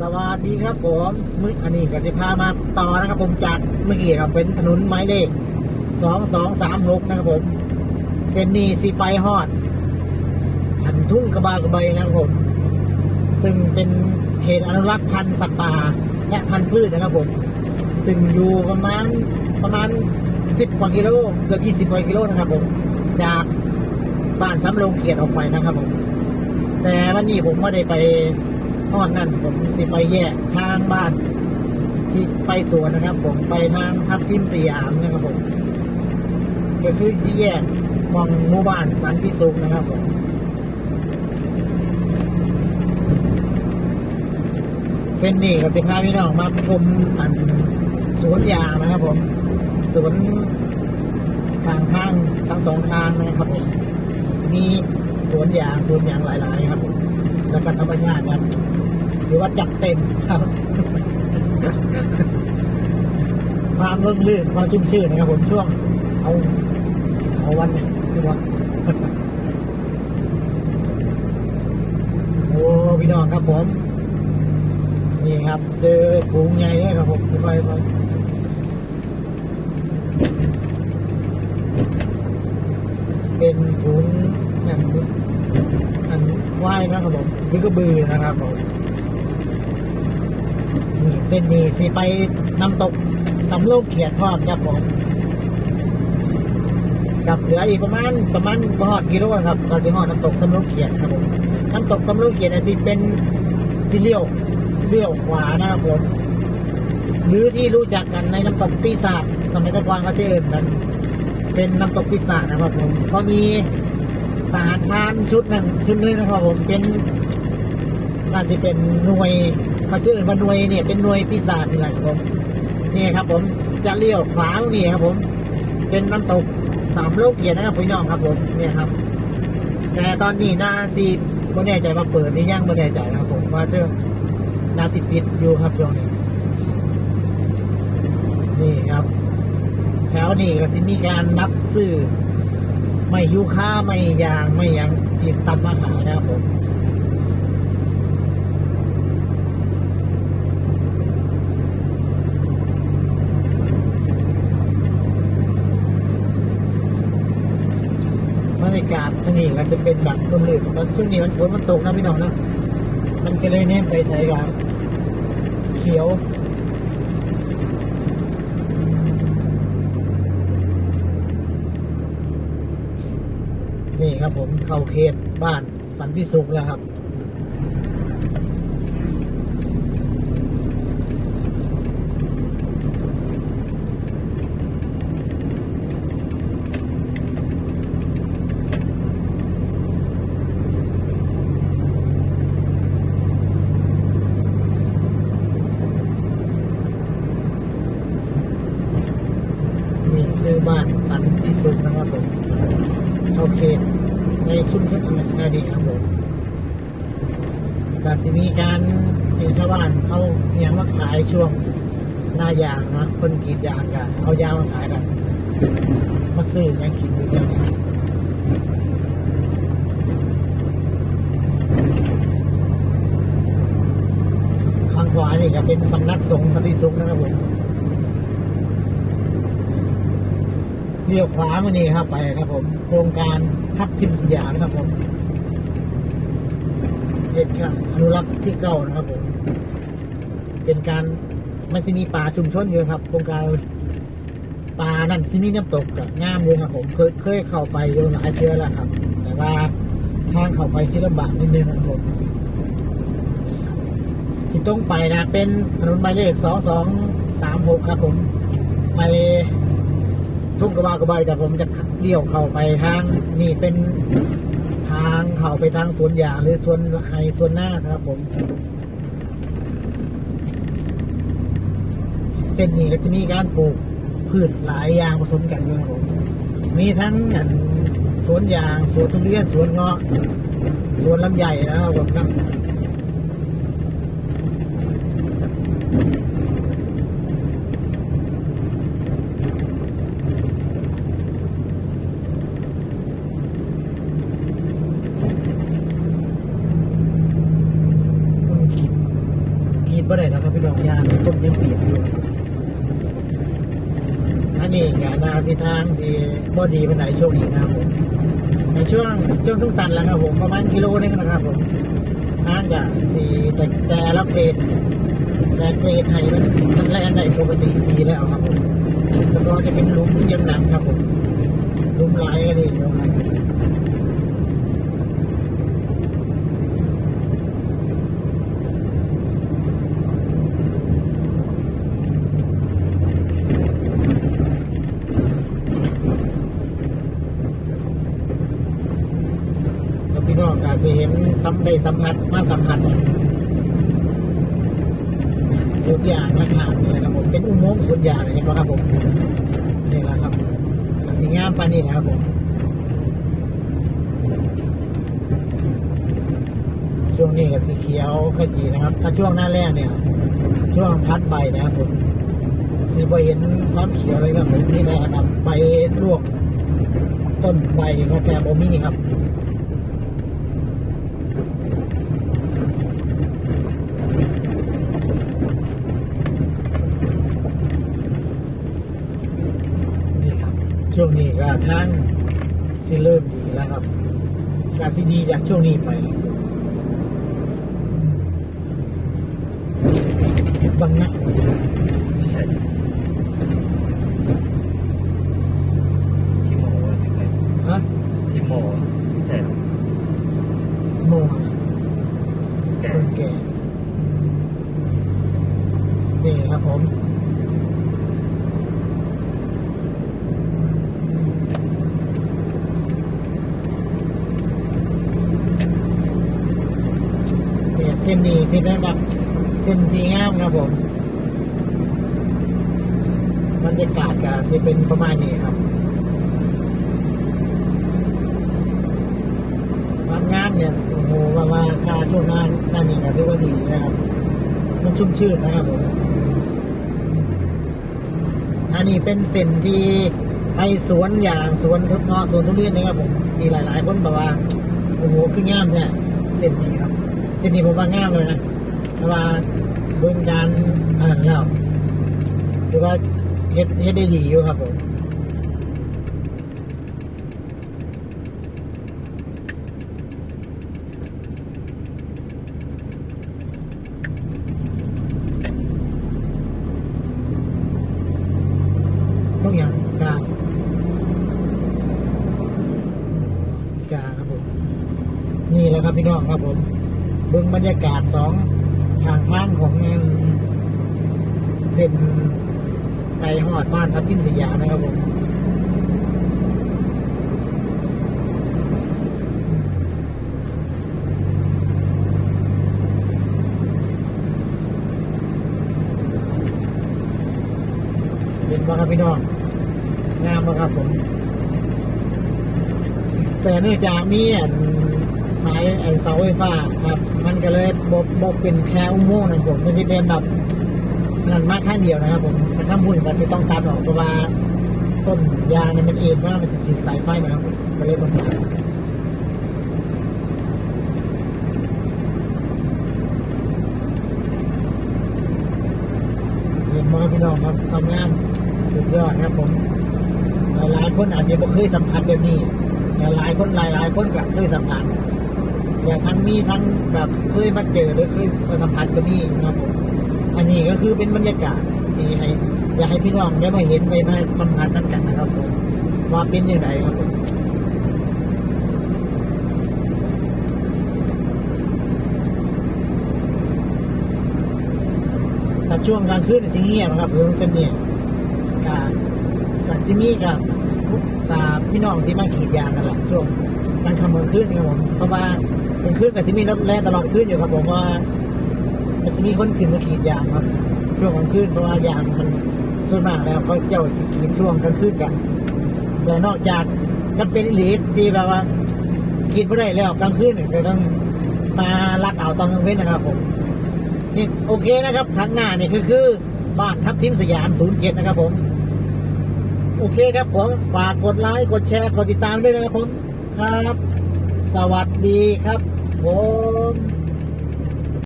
สวัสดีครับผมมึอันนี้ก็จะพามาต่อนะครับผมจากเมื่อกี้ครับเป็นถนนหมายเลขสองสองสามหกนะครับผมเส้นนี้สีไปฮอดหันทุ่งกระบากระใบนะครับผม ซึ่งเป็นเขตอนุรักษ์พันธุ์สัตว์ป่าและพันธุ์พืชนะครับผม ซึ่งอยู่ประมาณประมาณสิบกว่ากิโลเกือบยี่สิบกว่ากิโลนะครับผม จากบ้านสำโรงเกียรติออกไปนะครับผม แต่วันนี้ผมไม่ได้ไป ทอดนั่นผมสิไปแยกทางบ้าน ที่ไปสวนนะครับ ผมไปทางทับทิมสยามนะครับผมก็คือสี่แยกมองหมู่บ้านสันติสุขนะครับผมเส้นนี้ก็สิพาพี่น้องมาชมอันสวนยางนะครับผมสวนทางข้างทั้งสองทางนะครับผมมีสวนยางสวนยางหลาย ๆ ครับผมแล้วก็ธรรมชาติครับ ถือว่าจัดเต็มครับ ความร่มรื่นความชุ่มชื่นนะครับผมช่วง เอาเอาวันไหนพี่น้องโอ้พี่น้องครับผม นี่ครับ เจอฝูงใหญ่เลยครับผมค่อยๆเป็นฝูงอันอันว่ายนะครับผมนี่ก็บือนะครับผม นี่เส้นนี้สิไปน้ำตกสำโรงเขียดพร้อมครับผมกับเหลืออีกประมาณประมาณพอดกิโลครับก็สิหอดน้ำตกสำโรงเขียดครับผมน้ำตกสำโรงเขียดเนยสิเป็นสิเลี้ยวเลี้ยวขวานะครับผมหรือที่รู้จักกันในน้ำตกปีศาจสมัยตะกอนก็จะเอ่นันเป็นน้ำตกปีศาจนะครับผมก็มีทหารพานชุดหนึ่งชุดนึงนะครับผมเป็นน่าจะเป็นหน่วย เขาชื่อว่าหน่วยเนี่ยเป็นหน่วยปีศาจนี่แหละครับผมนี่ครับ ผมจะเลี้ยวขวาตรงนี่ครับ ผม เป็นน้ำตกสามโลกเกียรนะครับพี่น้องครับผมเนี่ยครับ แต่ตอนนี้นาซีดไม่แน่ใจว่าเปิดหรือยังไม่แน่ใจนะครับ ผมว่าจะนาสิปิดอยู่ครับช่วงนี้นี่ครับแถวนี้ก็สิมีการนับซื้อไม่ยูค่าไม่ยางไม่ยังที่ตำมาขายนะครับผมบรรยากาศที่ นี่ก็จะเป็นแบบคนลื่นตอนช่วงนี้มันฝนมันตกนะพี่น้องนะมันก็เลยเนี่ยไปใส่กับเขียวนี่ครับผมเข้าเขตบ้านสันติสุขแล้วครับ นี่คือบ้านสันติสุขนะครับผมเข้าเขตใน ชุมชนนาดีครับผมกาสิมีการสินชาวบ้านเขาเนียงมาขายช่วงหน้ายางนะคนกรีดยางกันเอายางมาขายกันมาซื้อยังขินอยู่เที่ยวนี้ข้างขวานี่ก็เป็นสำนักสงฆ์สันติสุขนะครับผม เลี้ยวขวามานี่ครับไปครับผม โครงการทับทิมสยามนะครับผมเป็นการอนุรักษ์ที่เก่านะครับผม เป็นการมันจะมีป่าชุมชนอยู่ครับ โครงการป่านั่นซิมีน้ำตกกับงามเลยครับ ผมเคยเคยเข้าไปอยู่หลายเชื้อแล้วครับ แต่ว่าทางเข้าไปสิลำบากนิดนึงครับผมที่ต้องไปนะเป็นถนนหมายเลขสองสองสามหกครับผม ไป ทุ่งกระบากระบายแต่ผมจะเลี้ยวเข้าไปทางนี่เป็นทางเข้าไปทางสวนยางหรือสวนไฮสวนหน้าครับ ผม เส้นนี้ก็จะมีการปลูกพืชหลายอย่างผสมกันอยู่ครับผมมีทั้งอันสวนยางสวนทุเรียนสวนเงาะสวนลำไยนะครับผมครับ บ่ได้นะครับพี่น้องยางต้นยังเปียกอยู่อันนี้กนาสิทางที่บ่ดีเป็นไหนช่วงนี้นะครับผมในช่วงช่วงสุขสันแล้วครับผมประมาณกิโลนึงนะครับผมทางจะสีแต่แต่ละเกรดแต่เกรดให้มันมันแรงได้ปกติดีแล้วครับผมแล้วก็จะเป็นลุมเยี่ยมหนักครับผมลุมหลายก็ดีครับ แล้วพี่น้องอา จจะเห็นสัมได้สัมผัสมาสัมผัสสุดยางมาถามเลยครับผมเป็นอุโมงค์สุดยางเลยเห็นไหมครับผมนี่แหละครับสีงามปานนี้นะครับผมช่วงนี้กับสีเขียวขจีนะครับ ถ้าช่วงหน้าแรกเนี่ย ช่วงพัดใบนะครับผมสีใบเห็นความเขียวเลยครับผมนี่แหละครับใบลวก ต้นใบก็แทบโอมี่ครับ นี่ครับ ช่วงนี้ก็ท่านสิเริ่มดีแล้วครับกาสิดีจากช่วงนี้ไปบังนะ ใช่ที่โมว่าที่ไหน ฮะ ที่โมใช่หรอ โม แก คนแก่นี่ครับผม เส้นนี้เส้นนั้นแบบเส้นที่งามครับผมบรรยากาศก็จะเป็นประมาณนี้ครับความงามเนี่ยโอ้โหว่าว่าค่าช่วงนั้นนั่นนี่ก็ถือว่าดีนะครับ มันชุ่มชื่นนะครับผมอันนี้เป็นเส้นที่ให้สวนอย่างสวนทุกเงาะสวนทุเรียนนะครับผมที่หลายๆคนบอกว่าโอ้โหคืองามเนี่ยเส้นนี้ครับ เส้นนี้ผมว่างามเลยนะเพราะว่าบื้องการอ่านแล้วถือว่าเฮ็ดเฮ็ดได้ดีอยู่ครับผมต้องอย่างกา กาครับผม นี่แหละครับพี่น้องครับผม บิ่งบรรยากาศสองทางข้างของเส้นไปหอดบ้านทับทิมสยามนะครับผมเห็นว่าครับพี่น้องงามมากครับผม แต่เนื่องจากมีอัน สายไอ้เสาไฟฟ้าครับ มันก็เลยบบบบเป็นแค่อุโมงค์นะผมมันจะเป็นแบบนั่นมากข้างเดียวนะครับผมแต่ข้างบนก็จะต้องตัดออกเพราะว่าต้นยางเนี่ยมันเองว่ากมันสิถึงสายไฟนะครับก็เลยต้องตัดเห็นมครับพี่น้องครับความงามสุดยอดครับผมหลายๆคนอาจจะไม่เคยสัมผัสแบบนี้แต่หลายคนหลายๆคนก็เคยสัมผัส อย่างทั้งมีทั้งแบบเคยมาเจอหรือเคยมาสัมผัสก็มีนะครับผมอันนี้ก็คือเป็นบรรยากาศที่ให้อยากให้พี่น้องได้มาเห็นไปมาสัมผัสนั่นกันนะครับผมว่าเป็นยังไงครับผมแต่ช่วงกลางคืนสิเงียบนะครับเรื่องเสนนี้การกับจิมีกับตาพี่น้องที่มากรีดยางกันแหละช่วงกลางค่ำกลางคืนนี่ครับผมเพราะว่า เป็นคืนกับจิมีรถแล่ตลอดคืนอยู่ครับผมว่ามันจะมีคนขึ้นมากรีดยางครับช่วงกลางคืนเพราะว่ายางมันส่วนมากแล้วเขาเจ้าสกีช่วงกลางคืนกันแต่นอกจากกันเป็นลีทที่แบบว่ากีดไม่ได้แล้วกลางคืนเลยก็ต้องมาลักเอาตอนกลางเว้นนะครับผมนี่โอเคนะครับครั้งหน้านี่คือคือบ้านทับทิมสยามศูนย์เจ็ดนะครับผม โอเคครับผมฝากกดไลค์กดแชร์กดติดตามด้วยนะครับผมครับ สวัสดีครับ ผม